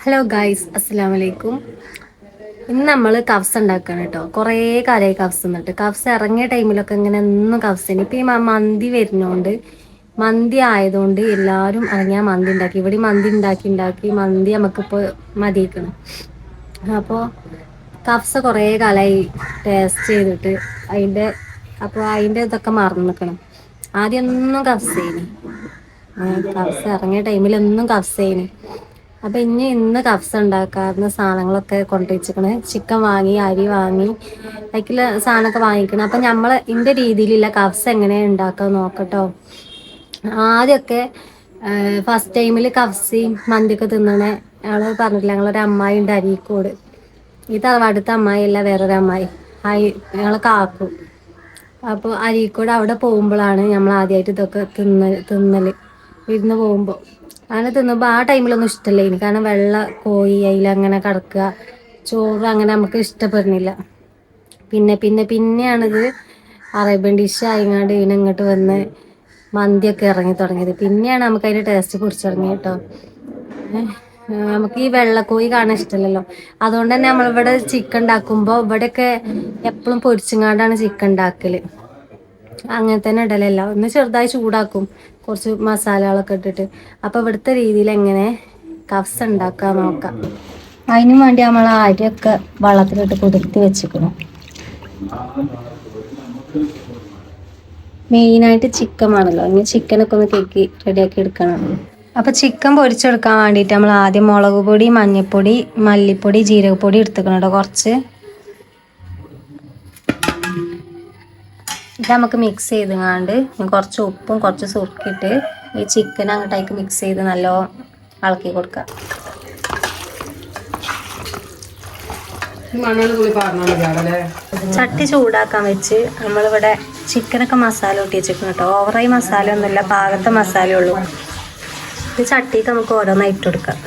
Hello guys അസ്സലാമു വലൈക്കും ഇന്ന് നമ്മൾ കഫ്സ് ഉണ്ടാക്കുകയാണ് കേട്ടോ. കുറേ കാലമായി കഫ്സ് എന്നിട്ട് കഫ്സ് ഇറങ്ങിയ ടൈമിലൊക്കെ ഇങ്ങനെ എന്നും കഫ്സിന് ഇപ്പം ഈ മന്തി വരുന്നോണ്ട് മന്തി ആയതുകൊണ്ട് എല്ലാവരും ഇറങ്ങിയാൽ മന്തി ഉണ്ടാക്കി. ഇവിടെ മന്തി ഉണ്ടാക്കി ഉണ്ടാക്കി മന്തി നമുക്കിപ്പോൾ മതിയിക്കണം. അപ്പോൾ കഫ്സ് കുറേ കാലമായി ടേസ്റ്റ് ചെയ്തിട്ട് അതിന്റെ അപ്പോൾ അതിന്റെ ഇതൊക്കെ മറന്നു നിൽക്കണം ആദ്യം ഒന്നും കഫ്സ് ഇറങ്ങിയ ടൈമിലൊന്നും ചെയ്യുന്നു അപ്പൊ ഇനി ഇന്ന് കഫ്സ് ഉണ്ടാക്കാവുന്ന സാധനങ്ങളൊക്കെ കൊണ്ടുവച്ചിരിക്കണേ. ചിക്കൻ വാങ്ങി അരി വാങ്ങി അതിൽ സാധനമൊക്കെ വാങ്ങിക്കണം. അപ്പൊ നമ്മൾ ഇന്റെ രീതിയിലുള്ള കഫ്സ് എങ്ങനെ ഉണ്ടാക്കുക നോക്കട്ടോ. ആദ്യമൊക്കെ ഫസ്റ്റ് ടൈമിൽ കഫ്സി മന്തിയൊക്കെ തിന്നണേ. ഞങ്ങൾ പറഞ്ഞിട്ടില്ല ഞങ്ങളൊരു അമ്മായി ഉണ്ട് അരീക്കോട്. ഈ തറവാടുത്ത അമ്മായി അല്ല വേറൊരു അമ്മായി. ആയി ഞങ്ങളെ കാക്കും. അപ്പോൾ അരീക്കോട് അവിടെ പോകുമ്പോഴാണ് നമ്മൾ ആദ്യമായിട്ട് ഇതൊക്കെ തിന്ന തിന്നൽ. ഇരുന്ന് പോകുമ്പോൾ അങ്ങനെ തിന്നുമ്പോൾ ആ ടൈമിലൊന്നും ഇഷ്ടമല്ല ഇനി കാരണം വെള്ള കോഴി അതിൽ അങ്ങനെ കിടക്കുക. ചോറ് അങ്ങനെ നമുക്ക് ഇഷ്ടപ്പെടുന്നില്ല. പിന്നെ പിന്നെ പിന്നെയാണിത് അറേബ്യൻ ഡിഷ് ആയിങ്ങാണ്ട് ഇതിന് ഇങ്ങോട്ട് വന്ന് മന്തിയൊക്കെ ഇറങ്ങി തുടങ്ങിയത്. പിന്നെയാണ് നമുക്ക് അതിന്റെ ടേസ്റ്റ് പിടിച്ചു തുടങ്ങിയത് കേട്ടോ. നമുക്ക് ഈ വെള്ളക്കോഴി കാണാൻ ഇഷ്ടമല്ലല്ലോ അതുകൊണ്ട് തന്നെ നമ്മളിവിടെ ചിക്കൻ ഉണ്ടാക്കുമ്പോൾ ഇവിടെയൊക്കെ എപ്പോഴും പൊരിച്ചുങ്ങാണ്ടാണ് ചിക്കൻ ഉണ്ടാക്കൽ. അങ്ങനെ തന്നെ ഇടലല്ല ഒന്ന് ചെറുതായി ചൂടാക്കും. കുറച്ച് മസാലകളൊക്കെ ഇട്ടിട്ട്. അപ്പൊ ഇവിടുത്തെ രീതിയിൽ എങ്ങനെ കഫ്സ് ഉണ്ടാക്കാൻ നോക്കാം. അതിനു വേണ്ടി നമ്മൾ അരിയൊക്കെ വെള്ളത്തിലിട്ട് കുതിർത്തി വെച്ചിക്കണം മെയിനായിട്ട് ചിക്കൻ ആണല്ലോ ഇനി ചിക്കനൊക്കെ ഒന്ന് കേക്ക് റെഡിയാക്കി എടുക്കണം. അപ്പൊ ചിക്കൻ പൊരിച്ചെടുക്കാൻ വേണ്ടിയിട്ട് നമ്മൾ ആദ്യം മുളക് പൊടി മഞ്ഞൾപ്പൊടി മല്ലിപ്പൊടി ജീരകപ്പൊടി എടുത്തുക്കണം കേട്ടോ കുറച്ച്. നമുക്ക് മിക്സ് ചെയ്തങ്ങാണ്ട് കുറച്ച് ഉപ്പും കുറച്ച് സുറുക്കിയിട്ട് ഈ ചിക്കൻ അങ്ങോട്ടേക്ക് മിക്സ് ചെയ്ത് നല്ല ഇളക്കി കൊടുക്കുക. ചട്ടി ചൂടാക്കാൻ വെച്ച് നമ്മളിവിടെ ചിക്കനൊക്കെ മസാല ഒട്ടി വെച്ചിരിക്കണം കേട്ടോ. ഓവറായി മസാല ഒന്നുമില്ല പാകത്തെ മസാല ഉള്ളൂ. ഇത് ചട്ടിക്ക് നമുക്ക് ഓരോന്നായി ഇട്ട് കൊടുക്കാം.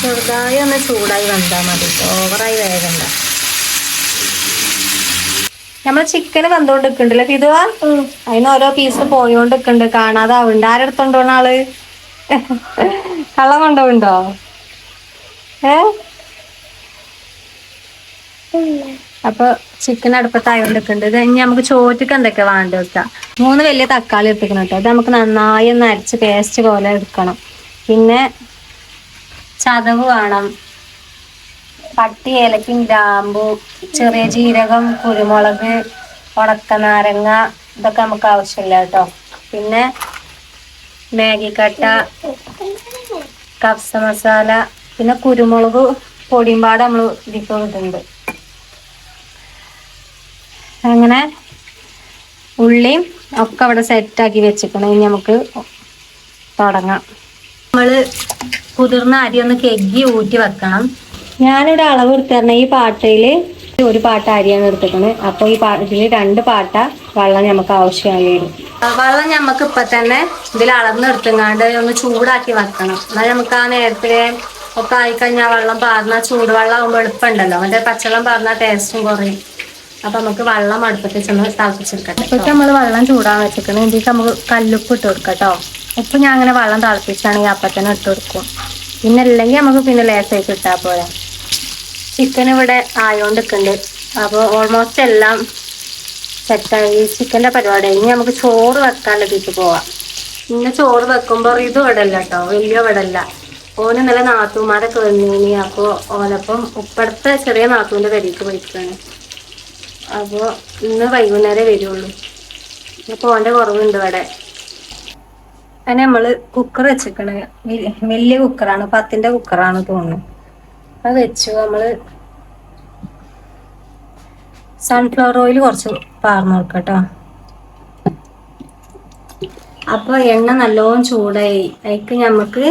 ചെറുതായി ഒന്ന് ചൂടായി വന്നാൽ മതി ഓവറായി വേഗണ്ട നമ്മൾ ചിക്കൻ വന്നോണ്ട് നിക്കണ്ടല്ലേ ഇതുവാ അതിന് ഓരോ പീസ് പോയോണ്ട് നിക്കണ്ട് കാണാതെ ആവുണ്ട് ആരെടുത്തോണ്ട് ആൾ? കള്ളം കൊണ്ടോണ്ടോ ഏ? അപ്പൊ ചിക്കൻ അടുപ്പത്തായോണ്ട് നിൽക്കുന്നുണ്ട് ഇത് കഴിഞ്ഞ് നമുക്ക് ചോറ്റക്ക് എന്തൊക്കെ വേണ്ട വെക്കാം മൂന്ന് വലിയ തക്കാളി എടുത്തിക്കണം കേട്ടോ. ഇത് നമുക്ക് നന്നായി ഒന്ന് അരച്ച് പേസ്റ്റ് പോലെ എടുക്കണം. പിന്നെ ചതവ് വേണം. പട്ടി ഏലക്കും ഗ്രാമ്പു ചെറിയ ജീരകം കുരുമുളക് ഉണക്കനാരങ്ങ ഇതൊക്കെ നമുക്ക് ആവശ്യമില്ല കേട്ടോ. പിന്നെ മാഗി കട്ട കഫ്സ മസാല പിന്നെ കുരുമുളക് പൊടിയും പാട് നമ്മൾ ഇതിപ്പോൾ ഇടുന്നുണ്ട്. അങ്ങനെ ഉള്ളിയും ഒക്കെ അവിടെ സെറ്റാക്കി ഇനി നമുക്ക് തുടങ്ങാം. നമ്മൾ കുതിർന്ന അരി ഒന്ന് കെഗി ഊറ്റി വെക്കണം. ഞാനിവിടെ അളവ് എടുത്തരണ ഈ പാട്ടയിൽ ഒരു പാട്ട അരിയാണ് എടുത്തിരിക്കുന്നത് അപ്പൊ ഈ പാട്ടിൽ രണ്ട് പാട്ട വെള്ളം നമുക്ക് ആവശ്യമായി വരും. വെള്ളം നമുക്ക് ഇപ്പൊ തന്നെ ഇതിൽ അളന്നെടുത്തങ്ങാണ്ട് ഒന്ന് ചൂടാക്കി വെക്കണം. എന്നാൽ നമുക്ക് ആ നേരത്തെ ഒക്കെ ആയിക്കഴിഞ്ഞാൽ വെള്ളം പാർന്ന ചൂടുവെള്ളം ആകുമ്പോൾ എളുപ്പമുണ്ടല്ലോ. മറ്റേ പച്ചവെള്ളം പാർന്ന ടേസ്റ്റും കുറയും. അപ്പൊ നമുക്ക് വെള്ളം അടുപ്പത്തിൽ ചെന്ന് തിളപ്പിച്ചെടുക്കട്ടെ ഇപ്പൊ നമ്മൾ വെള്ളം ചൂടാൻ വെച്ചിരിക്കണം ഇതിലേക്ക് നമുക്ക് കല്ലുപ്പ് ഇട്ട് കൊടുക്കട്ടോ ഇപ്പൊ ഉപ്പ് ഞാൻ അങ്ങനെ വെള്ളം തിളപ്പിച്ചാണെങ്കിൽ അപ്പൊ തന്നെ ഇട്ട് കൊടുക്കും. പിന്നെ അല്ലെങ്കിൽ നമുക്ക് പിന്നെ ലേസായിട്ട് ഇട്ടാൽ പോരാ. ചിക്കൻ ഇവിടെ ആയോണ്ട് നിൽക്കുന്നുണ്ട് അപ്പോൾ ഓൾമോസ്റ്റ് എല്ലാം സെറ്റായി ചിക്കന്റെ പരിപാടി. ഇനി നമുക്ക് ചോറ് വെക്കാനുള്ളതിലേക്ക് പോവാം. ഇന്ന് ചോറ് വെക്കുമ്പോൾ ഇത് ഇവിടല്ല കേട്ടോ വലിയ ഇവിടല്ല. ഓന് ഇന്നലെ നാത്തൂമാരൊക്കെ വന്നിനി അപ്പോൾ ഓനപ്പം ഉപ്പടുത്ത ചെറിയ നാത്തൂന്റെ പെരേക്ക് പോയിട്ടാണ് അപ്പോൾ ഇന്ന് വൈകുന്നേരം വരുള്ളൂ. അപ്പോൾ ഓന്റെ കുറവുണ്ട് ഇവിടെ. അതിന് നമ്മൾ കുക്കർ വെച്ചിരിക്കണേ വലിയ കുക്കറാണ് പത്തിന്റെ കുക്കറാണ് തോന്നുന്നു. അത് വെച്ചു. നമ്മൾ സൺഫ്ലവർ ഓയിൽ കുറച്ച് പാർന്നു കൊടുക്കാം കേട്ടോ അപ്പൊ എണ്ണ നല്ലോണം ചൂടായി. അതിക്ക് നമുക്ക്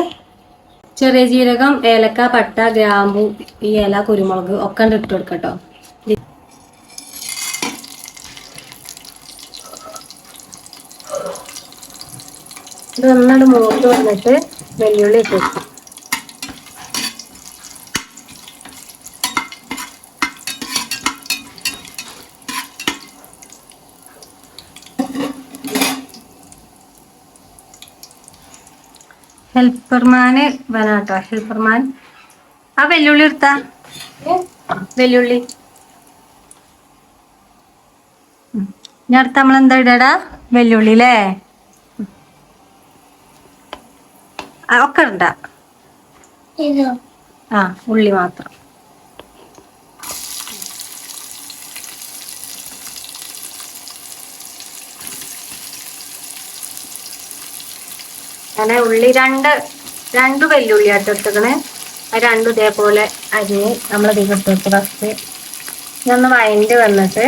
ചെറിയ ജീരകം ഏലക്ക പട്ട ഗ്രാമ്പു ഈ ഇല കുരുമുളക് ഒക്കെ ഇട്ട് കൊടുക്കാം കേട്ടോ ഇത് ഒന്നാട് മൂത്ത് വന്നിട്ട് വെല്ലുള്ളി ഇട്ട് വെക്കും ഹെൽപ്പർമാന് വരാട്ടോ ഹെൽപ്പർമാൻ. ആ വെല്ലുള്ളി എടുത്ത വെല്ലുള്ളി. ഇനി അടുത്ത നമ്മൾ എന്താ ഇടടാ? വെല്ലുള്ളി അല്ലേ? ഒക്കെ ഇടണ്ട. ആ ഉള്ളി മാത്രം. അങ്ങനെ ഉള്ളി രണ്ട് രണ്ട് വെല്ലുള്ളി എടുത്തേക്കണേ ആ രണ്ടും ഇതേപോലെ അരിഞ്ഞ് നമ്മൾ ഇതിൽ ഇട്ടിട്ട് ഫസ്റ്റ് ഇതൊന്ന് വഴണ്ട് വന്നിട്ട്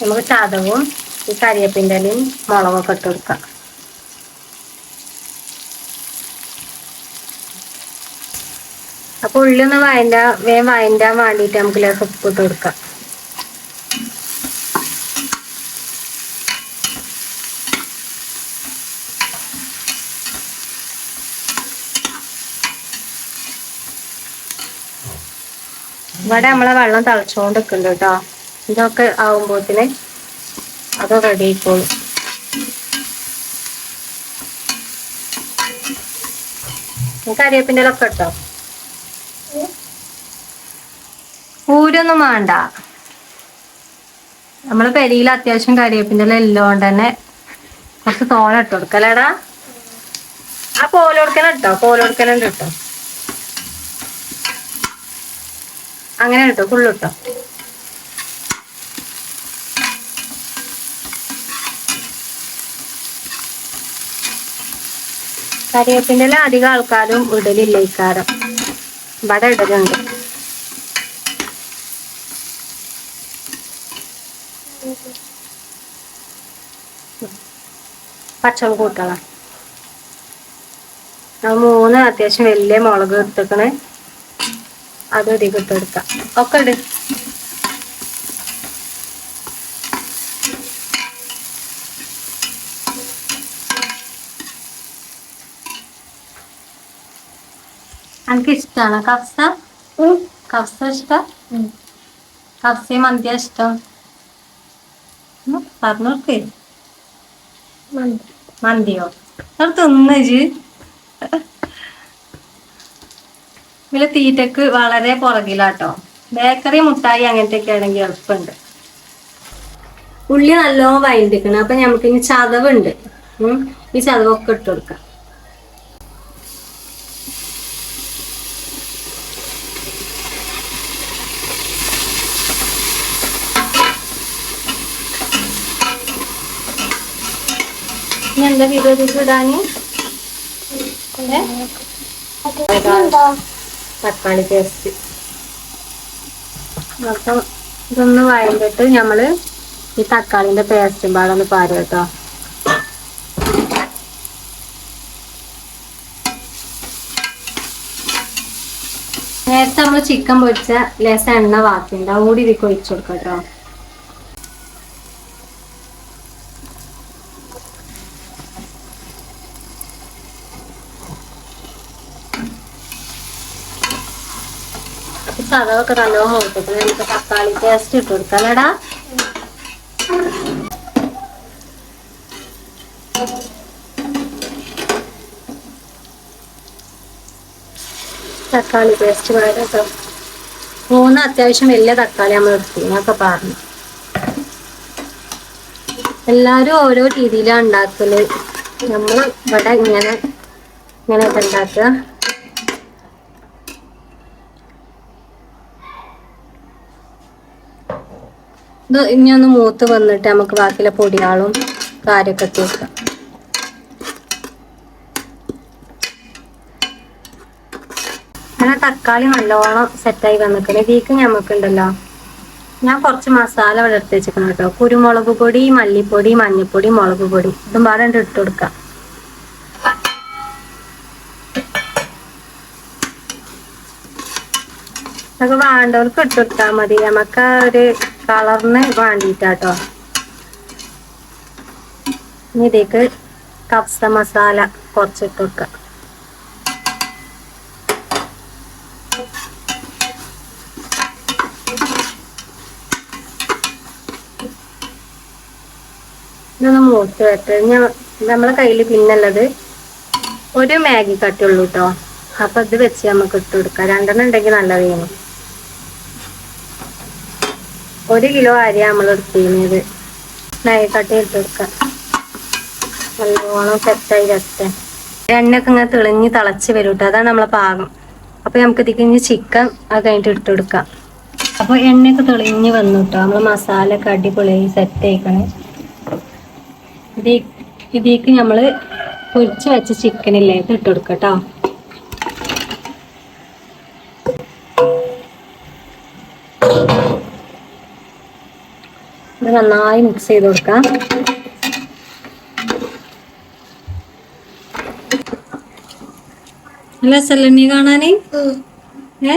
നമുക്ക് ചതവും ഈ കരിയേപ്പിന്റെ ഇലയും മുളകൊക്കെ ഇട്ട് കൊടുക്കാം. അപ്പൊ ഉള്ളി ഒന്ന് വേഗം വഴണ്ടാൻ വേണ്ടിയിട്ട് നമുക്ക് ലേശം ഉപ്പ് ഇട്ട് കൊടുക്കാം. ഇവിടെ നമ്മളെ വെള്ളം തിളച്ചോണ്ട് നിൽക്കുന്നുണ്ട് കേട്ടോ ഇതൊക്കെ ആവുമ്പോത്തിന് അത് റെഡി ആയിക്കോളും. കരിവേപ്പിന്റെ ഇലൊക്കെ ഇട്ടോ? ഊരൊന്നും വേണ്ട. നമ്മൾ പെരിയിൽ അത്യാവശ്യം കരിവേപ്പിന്റെ ഇല ഇല്ലോണ്ട് തന്നെ കുറച്ച് തോന ഇട്ട് കൊടുക്കലേടാ. ആ കോലൊടുക്കന ഇട്ടോ? കോലൊടുക്കന ഇട്ടോ അങ്ങനെ കേട്ടോ ഫുള്ളിട്ടോ കരിവേപ്പിന്റെ ഇല അധികം ആൾക്കാരും ഇടലില്ല ഇക്കാരം ഇവിടെ ഇടലുണ്ട്. പച്ചമുളക് കൂട്ടണം മൂന്ന് അത്യാവശ്യം വലിയ മുളക് എടുത്തേക്കണ്. അത് കൊടുക്കാം ഒക്കെ ഇട് എനിക്ക് ഇഷ്ടമാണ് കഫ്സ കഫ്സ ഇഷ്ടം? കഫ്സ മന്തിയ ഇഷ്ടം. പറഞ്ഞോക്കേ. മന്തിയോ? അത് തിന്നജ് ഇതിൽ തീറ്റക്ക് വളരെ പുറകിലാട്ടോ. ബേക്കറി മുട്ടായി അങ്ങനത്തെ ഒക്കെ ആണെങ്കിൽ എളുപ്പമുണ്ട്. ഉള്ളി നല്ലോ വൈകിക്കണം അപ്പൊ നമുക്ക് ഇനി ചതവുണ്ട്. ഈ ചതവൊക്കെ ഇട്ട് കൊടുക്കാം. എന്താ വീഡിയോ ഇടാന്? ഏ? തക്കാളി പേസ്റ്റ് അപ്പം ഇതൊന്ന് വഴണ്ടിട്ട് നമ്മൾ ഈ തക്കാളിന്റെ പേസ്റ്റും പാടൊന്ന് പാരും കേട്ടോ. നേരത്തെ നമ്മൾ ചിക്കൻ പൊരിച്ച ലേശ എണ്ണ ബാക്കിയുണ്ട്. അതും കൂടി ഇതിക്ക് ഒഴിച്ചു കൊടുക്കാം കേട്ടോ. ചതവൊക്കെ നല്ലോണം കൊടുത്തിട്ട് നമുക്ക് തക്കാളി ടേസ്റ്റ് ഇട്ട് കൊടുക്കാനടാ. തക്കാളി പേസ്റ്റ് വേണം മൂന്ന് അത്യാവശ്യം വലിയ തക്കാളി നമ്മൾ എടുത്തു. എന്നൊക്കെ പറഞ്ഞു എല്ലാരും ഓരോ രീതിയിലാണ് ഉണ്ടാക്കൽ. നമ്മൾ ഇവിടെ ഇങ്ങനെ ഇങ്ങനെയൊക്കെ ഉണ്ടാക്കുക. ഇനി ഒന്ന് മൂത്ത് വന്നിട്ട് നമുക്ക് ബാക്കിയുള്ള പൊടിയാളും കാര്യമൊക്കെ വെക്കാം. അങ്ങനെ തക്കാളി നല്ലോണം സെറ്റായി വന്നിട്ടുണ്ട്. ഇതിക്ക് ഞമ്മക്കുണ്ടല്ലോ. ഞാൻ കുറച്ച് മസാല ഇവിടെ എടുത്ത് കേട്ടോ. കുരുമുളക് പൊടി മല്ലിപ്പൊടി മഞ്ഞൾപ്പൊടി മുളക് പൊടി. ഇതും പാടെ ഇട്ട് കൊടുക്കാം. വേണ്ടവർക്ക് ഇട്ട് കൊടുത്താൽ മതി. നമുക്ക് ഒരു കളറിന് വേണ്ടിയിട്ടാട്ടോ ഇനി ഇതിലേക്ക് കപ്സ മസാല കുറച്ചിട്ട് വെക്കുക മൂത്ത് ഞാൻ നമ്മളെ കയ്യിൽ പിന്നുള്ളത് ഒരു മാഗി കട്ടുള്ളൂ കേട്ടോ അപ്പൊ ഇത് വെച്ച് നമുക്ക് ഇട്ട് കൊടുക്കാം. രണ്ടെണ്ണം ഉണ്ടെങ്കിൽ നല്ലതേനു. ഒരു കിലോ അരി നമ്മൾ എടുത്തിരുന്നത്. മാഗി കട്ടി ഇട്ട് കൊടുക്കാം. നല്ലോണം സെറ്റായി വരട്ടെ എണ്ണയൊക്കെ ഇങ്ങനെ തെളിഞ്ഞ് തിളച്ച് വരും കേട്ടോ അതാണ് നമ്മളെ പാകം. അപ്പൊ നമുക്ക് ഇതിക്ക് ചിക്കൻ അത് കഴിഞ്ഞിട്ട് ഇട്ട് കൊടുക്കാം. അപ്പൊ എണ്ണയൊക്കെ തെളിഞ്ഞ് വന്നു കേട്ടോ നമ്മൾ മസാല ഒക്കെ അടിപൊളിയായി സെറ്റ് ആയിക്കണേ. ഇതീ ഇതിക്ക് നമ്മൾ പൊരിച്ച് വെച്ച ചിക്കനില്ലേ ഇത് ഇട്ട് കൊടുക്കാം കേട്ടോ ഇത് നന്നായി മിക്സ് ചെയ്ത് കൊടുക്കാം. നല്ല രസമല്ലേ കാണാന്? ഏ?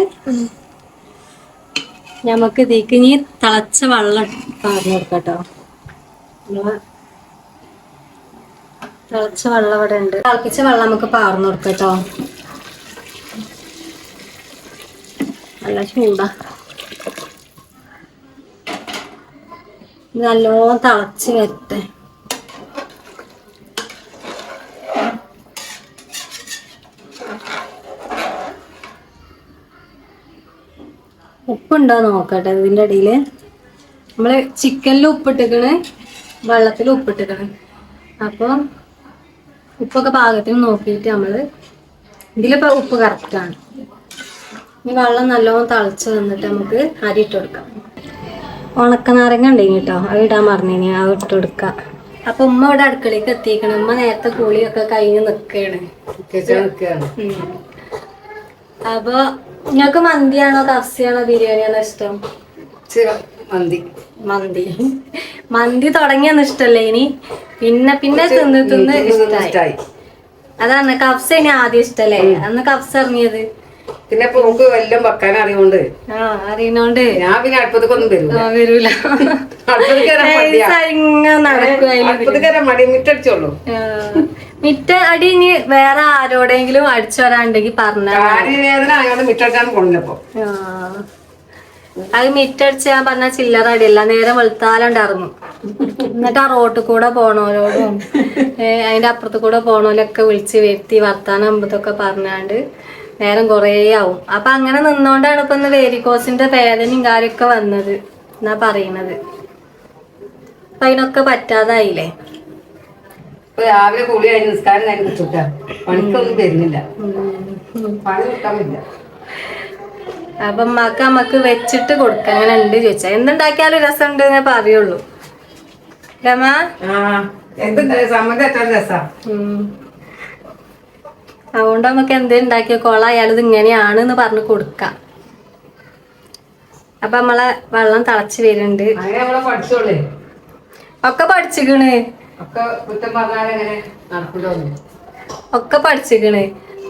നമുക്ക് ഇതിക്ക് ഇനി തിളച്ച വെള്ളം പറഞ്ഞു കൊടുക്കട്ടോ. തിളച്ച വെള്ളം ഇവിടെ ഉണ്ട്. തിളപ്പിച്ച വെള്ളം നമുക്ക് പാർന്നു കൊടുക്കട്ടോ. നല്ല ചൂടാ. നല്ലോണം തിളച്ച് വരട്ടെ. ഉപ്പുണ്ടോ നോക്കട്ടെ ഇതിന്റെ ഇടയിൽ നമ്മൾ ചിക്കനിൽ ഉപ്പിട്ടിക്കണ് വെള്ളത്തിൽ ഉപ്പിട്ടിക്കണ് അപ്പൊ ഉപ്പൊക്കെ പാകത്തിന് നോക്കിയിട്ട് നമ്മൾ ഇതിലിപ്പോൾ ഉപ്പ് കറക്റ്റാണ് ഇനി വെള്ളം നല്ലോണം തിളച്ച് വന്നിട്ട് നമുക്ക് അരി ഇട്ട് കൊടുക്കാം. ഉണക്കനാരങ്ങ ഉണ്ടെങ്കിൽ കേട്ടോ അത് ഇടാൻ പറഞ്ഞിനി ആ ഇട്ട് കൊടുക്ക അപ്പൊ ഉമ്മ ഇവിടെ അടുക്കളയ്ക്ക് എത്തിക്കണം ഉമ്മ നേരത്തെ കൂളിയൊക്കെ കഴിഞ്ഞ് നിക്കാണ്. അപ്പൊ നിങ്ങൾക്ക് മന്തിയാണോ കഫ്സിയാണോ ബിരിയാണിയാണോ ഇഷ്ടം? മന്തി. മന്തി. മന്തി തുടങ്ങിയൊന്നും ഇഷ്ടല്ലേ ഇനി? പിന്നെ പിന്നെ തിന്ന് തിന്ന് ഇഷ്ടായി. ഇഷ്ടായി. അതാണ് കഫ്സ ഇനി ആദ്യം ഇഷ്ടല്ലേ? അന്ന് കഫ്സ് ഇറങ്ങിയത്? പിന്നെ ഇപ്പൊ നമുക്ക് വല്ലതും വെക്കാൻ അറിയോണ്ട് അറിയണോണ്ട് ഞാൻ പിന്നെ അടുപ്പത്തേക്കൊന്നും വരില്ല വരൂല. അടുപ്പത്തേക്ക് മടി. മിറ്റടിച്ചോളൂ. മിറ്റ അടി ഇനി വേറെ ആരോടെങ്കിലും അടിച്ചു വരാണ്ടെങ്കിൽ പറഞ്ഞ കാര്യവേദന ആയതുകൊണ്ട് മിറ്റടിച്ചാണ് കൊണ്ടപ്പോ അത് മിറ്റടിച്ച് ഞാൻ പറഞ്ഞ ചില്ലറ അടിയല്ല. നേരെ വെളുത്താലുണ്ടായിരുന്നു എന്നിട്ട് ആ റോട്ടിൽ കൂടെ പോണോരോടും അതിന്റെ അപ്പുറത്ത് കൂടെ പോണോലൊക്കെ വിളിച്ച് വരുത്തി വർത്താനം അമ്പത്തൊക്കെ പറഞ്ഞാണ്ട് നേരം കുറേ ആവും. അപ്പൊ അങ്ങനെ നിന്നോണ്ടാണ് ഇപ്പൊ ഇന്ന് വേരിക്കോസിന്റെ വേദനയും കാര്യമൊക്കെ വന്നത്. എന്നാ പറയണത്? അപ്പൊ അതിനൊക്കെ പറ്റാതായില്ലേ? രാവിലെ കുളി കഴിഞ്ഞ് നിസ്കാരം പണിക്കൊന്നും തരുന്നില്ല. പണി അപ്പൊ അമ്മയ്ക്ക് അമ്മയ്ക്ക് വെച്ചിട്ട് കൊടുക്ക. അങ്ങനെ ഉണ്ട് ചോദിച്ചാ എന്തുണ്ടാക്കിയാലും രസം ഉണ്ട് എന്നേ പറയുള്ളൂ. രമ? ആ സമ്മതം രസാ. അതുകൊണ്ട് നമുക്ക് എന്തേലും ഉണ്ടാക്കിയ കൊളായാലും ഇത് ഇങ്ങനെയാണ് എന്ന് പറഞ്ഞു കൊടുക്കാം. അപ്പൊ നമ്മളെ വെള്ളം തിളച്ച് വരുന്നുണ്ട്. ഒക്കെ പഠിച്ചിക്കണ്. ഒക്കെ പഠിച്ചിക്കണ്.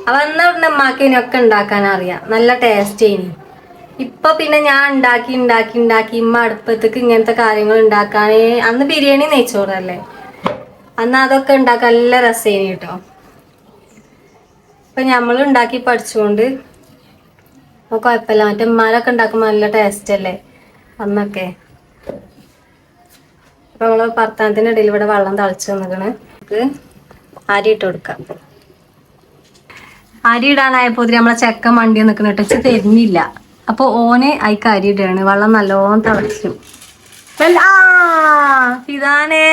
അപ്പൊ എന്നാ അവിടെ ഒക്കെ ഉണ്ടാക്കാൻ അറിയാം. നല്ല ടേസ്റ്റ് ഇനി ഇപ്പൊ പിന്നെ ഞാൻ ഉണ്ടാക്കി ഉണ്ടാക്കി ഉണ്ടാക്കി ഇമ്മ അടുപ്പത്തേക്ക് ഇങ്ങനത്തെ കാര്യങ്ങൾ ഉണ്ടാക്കാനേ അന്ന് ബിരിയാണി നെയ്ച്ചോറല്ലേ. അന്ന് അതൊക്കെ ഉണ്ടാക്കാൻ നല്ല രസേനി കേട്ടോ ഇപ്പൊ നമ്മൾ ഉണ്ടാക്കി പഠിച്ചുകൊണ്ട് അപ്പൊ കുഴപ്പമില്ല മറ്റേ ഉമ്മാരൊക്കെ ഉണ്ടാക്കുമ്പോൾ നല്ല ടേസ്റ്റ് അല്ലേ? അന്നൊക്കെ. അപ്പൊ നമ്മൾ പർത്താനത്തിന്റെ ഇടയിൽ ഇവിടെ വെള്ളം തളിച്ചു വന്നിക്കണ് നമുക്ക് അരി ഇട്ട് കൊടുക്കാം. അരി ഇടാനായപ്പോ നമ്മളെ ചെക്കൻ മണ്ടി നിൽക്കണ ഇട്ടച്ച് തരുന്നില്ല അപ്പൊ ഓന് അയക്ക് അരി ഇടുകയാണ് വെള്ളം നല്ലോണം തളിച്ചു ഇതാനേ.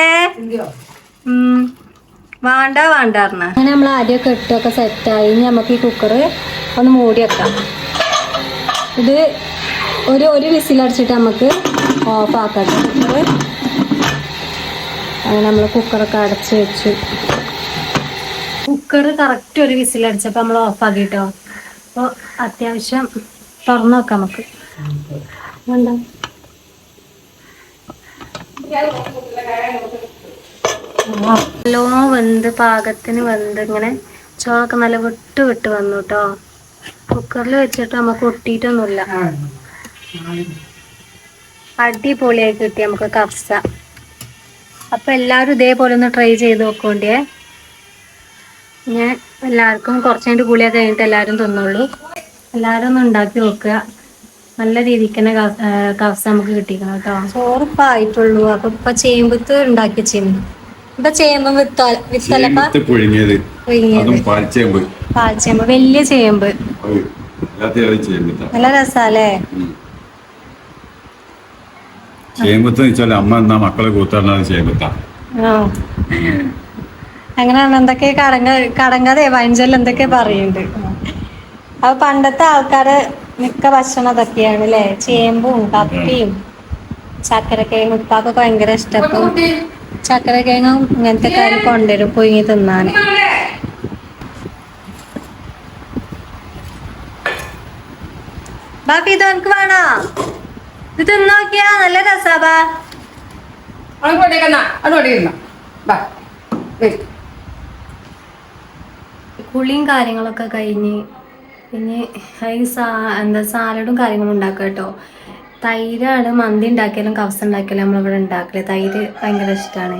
വേണ്ട വേണ്ട പറഞ്ഞ. അങ്ങനെ നമ്മൾ ആദ്യമൊക്കെ ഇട്ടൊക്കെ സെറ്റായി ഇനി നമുക്ക് ഈ കുക്കർ ഒന്ന് മൂടി വെക്കാം. ഇത് ഒരു ഒരു വിസിലടിച്ചിട്ട് നമുക്ക് ഓഫ് ആക്കാം. കുക്കർ അങ്ങനെ നമ്മൾ കുക്കറൊക്കെ അടച്ച് വെച്ചു. കുക്കർ കറക്റ്റ് ഒരു വിസിലടിച്ചപ്പോൾ നമ്മൾ ഓഫ് ആക്കിട്ടോ. അപ്പോൾ അത്യാവശ്യം തുറന്നു നോക്കാം നമുക്ക്. വേണ്ട. നല്ലോണം വെന്ത് പാകത്തിന് വെന്ത് ഇങ്ങനെ ചോറൊക്കെ നല്ല വിട്ട് വിട്ട് വന്നു കേട്ടോ കുക്കറിൽ വെച്ചിട്ട് നമുക്ക് ഒട്ടിയിട്ടൊന്നുമില്ല. അടിപൊളിയായി കിട്ടി നമുക്ക് കഫ്സ. അപ്പൊ എല്ലാവരും ഇതേപോലെ ഒന്ന് ട്രൈ ചെയ്ത് നോക്കോണ്ടേ ഞാൻ എല്ലാവർക്കും കുറച്ച് കഴിഞ്ഞിട്ട് കുളിയൊക്കെ കഴിഞ്ഞിട്ട് എല്ലാവരും തിന്നുള്ളൂ എല്ലാവരും ഒന്ന് ഉണ്ടാക്കി നോക്കുക. നല്ല രീതിക്ക് തന്നെ കഫ്സ നമുക്ക് കിട്ടിക്കണം കേട്ടോ ചോറ് ആയിട്ടുള്ളൂ. അപ്പൊ ഇപ്പൊ ചേമ്പത്ത് ഉണ്ടാക്കി ചെയ്യുന്നു ഇപ്പൊ ചേമ്പ് വിത്ത വിത്തലപ്പ പുഴുങ്ങിയത്. അതും പാൽച്ചേമ്പ് പാൽച്ചേമ്പ് വലിയ ചേമ്പ്. നല്ല രസാലേ ചേമ്പത്ത് വെച്ചാൽ അമ്മ എന്നാ മക്കളെ കൂത്തറിഞ്ഞത് ചേമ്പത്താ. ആ. അങ്ങനെയാണ് എന്തൊക്കെ കടങ്ക കടങ്കഥയെ? വഞ്ചൽ എന്തൊക്കെ പറയുന്നുണ്ട് അപ്പൊ പണ്ടത്തെ ആൾക്കാര് മിക്ക ഭക്ഷണം അതൊക്കെയാണ് അല്ലേ ചേമ്പും കപ്പിയും ചക്കരക്കയും ഉപ്പാക്കൊക്കെ ഭയങ്കര ഇഷ്ടം അപ്പം കേങ്ങ ഇങ്ങനത്തെ കാര്യം കൊണ്ടുവരും പുഴുങ്ങി തിന്നാന്. ബാപ്പി ഇത് എനിക്ക് വേണോ? ഇത് തിന്നോക്കിയാ നല്ല രസാ അങ്ങോട്ടേക്കെന്നാ അങ്ങോട്ടേക്കെന്നാ ബാ കുളിയും കാര്യങ്ങളൊക്കെ കഴിഞ്ഞ് പിന്നെ ഈ എന്താ സാലഡും കാര്യങ്ങളും ഉണ്ടാക്കട്ടോ കേട്ടോ. തൈരാണ്. മന്തി ഉണ്ടാക്കിയാലും കവസ ഉണ്ടാക്കിയാലും നമ്മളിവിടെ ഉണ്ടാക്കില്ല തൈര് ഭയങ്കര ഇഷ്ടമാണ്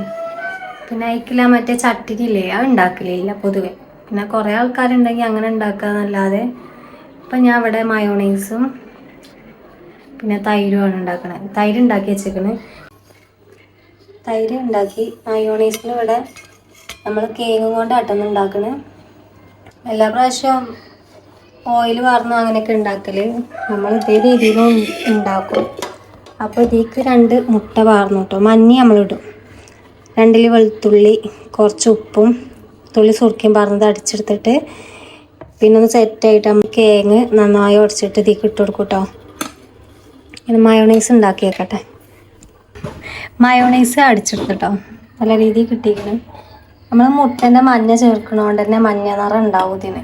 പിന്നെ അയക്കില്ല മറ്റേ ചട്ടിനി ഇല്ലേ അത് ഉണ്ടാക്കലില്ല പൊതുവെ. പിന്നെ കുറേ ആൾക്കാരുണ്ടെങ്കിൽ അങ്ങനെ ഉണ്ടാക്കുക എന്നല്ലാതെ ഇപ്പം ഞാൻ ഇവിടെ മയോണൈസും പിന്നെ തൈരുമാണ് ഉണ്ടാക്കണത് തൈര് ഉണ്ടാക്കി വെച്ചേക്കണ്. തൈര് ഉണ്ടാക്കി മയോണൈസിന് ഇവിടെ നമ്മൾ കേക്കും കൊണ്ട് അട്ടന്ന് ഉണ്ടാക്കണേ. എല്ലാ പ്രാവശ്യവും ഓയിൽ വാർന്നു അങ്ങനെയൊക്കെ ഉണ്ടാക്കൽ. നമ്മൾ ഇതേ രീതിയിലും ഉണ്ടാക്കും. അപ്പോൾ ഇതിലേക്ക് രണ്ട് മുട്ട വാർന്നു കേട്ടോ. മഞ്ഞ നമ്മളിടും. രണ്ടിൽ വെളുത്തുള്ളി കുറച്ച് ഉപ്പും തുള്ളി സുറുക്കിയും പറഞ്ഞത് അടിച്ചെടുത്തിട്ട് പിന്നെ ഒന്ന് സെറ്റായിട്ട് നമ്മൾ കേങ്ങ് നന്നായി ഉടച്ചിട്ട് ഇതിലേക്ക് ഇട്ട് കൊടുക്കും കേട്ടോ. പിന്നെ മയോണൈസ് ഉണ്ടാക്കിയേക്കട്ടെ. മയോണൈസ് അടിച്ചെടുത്തിട്ടോ നല്ല രീതിയിൽ കിട്ടിയിരിക്കണം. നമ്മൾ മുട്ടേന്റെ മഞ്ഞ ചേർക്കണോണ്ട് തന്നെ മഞ്ഞ നിറം ഉണ്ടാവും ഇതിന്.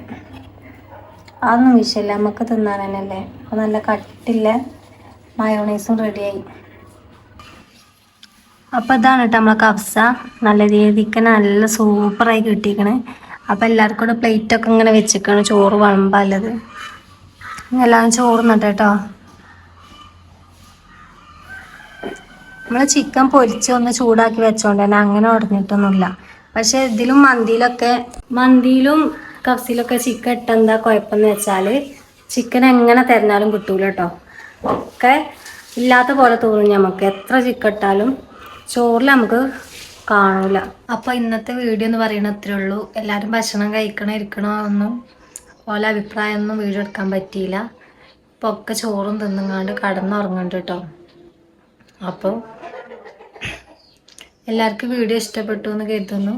അതൊന്നും വിഷയമില്ല. നമുക്ക് തിന്നാൻ തന്നെയല്ലേ അപ്പോൾ നല്ല കട്ടില്ല മയോണൈസും റെഡിയായി. അപ്പോൾ ഇതാണ് കേട്ടോ നമ്മളെ കഫ്സ. നല്ല രീതിക്ക് നല്ല സൂപ്പറായി കിട്ടിയിരിക്കണ്. അപ്പോൾ എല്ലാവർക്കും കൂടെ പ്ലേറ്റൊക്കെ ഇങ്ങനെ വെച്ചിരിക്കണം ചോറ് വളമ്പല്ലത് എല്ലാവരും ചോറ് നട്ടോ കേട്ടോ. നമ്മൾ ചിക്കൻ പൊരിച്ച് ഒന്ന് ചൂടാക്കി വെച്ചോണ്ട് തന്നെ അങ്ങനെ ഉടഞ്ഞിട്ടൊന്നുമില്ല. പക്ഷെ ഇതിലും മന്തിയിലൊക്കെ മന്തിയിലും കഫ്സിലൊക്കെ ചിക്കൻ ഇട്ടെന്താ കുഴപ്പമെന്ന് വെച്ചാൽ ചിക്കൻ എങ്ങനെ തരുന്നാലും കിട്ടൂല കേട്ടോ ഒക്കെ ഇല്ലാത്ത പോലെ തോന്നും നമുക്ക് എത്ര ചിക്കൻ ഇട്ടാലും ചോറിൽ നമുക്ക് കാണൂല. അപ്പോൾ ഇന്നത്തെ വീഡിയോ എന്ന് പറയുന്നത് അത്രേ ഉള്ളൂ. എല്ലാവരും ഭക്ഷണം കഴിക്കണോ ഇരിക്കണോ ഒന്നും ഓല അഭിപ്രായമൊന്നും വീഡിയോ എടുക്കാൻ പറ്റിയില്ല. ഇപ്പോൾ ഒക്കെ ചോറും തിന്നുങ്ങാണ്ട് കടന്നുറങ്ങുന്നുണ്ട് കേട്ടോ അപ്പോൾ എല്ലാവർക്കും വീഡിയോ ഇഷ്ടപ്പെട്ടു എന്ന് കരുതുന്നു.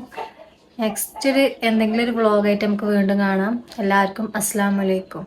നെക്സ്റ്റ് ഒരു എന്തെങ്കിലും ഒരു വ്ളോഗായിട്ട് നമുക്ക് വീണ്ടും കാണാം. എല്ലാവർക്കും അസ്സാം വലൈക്കും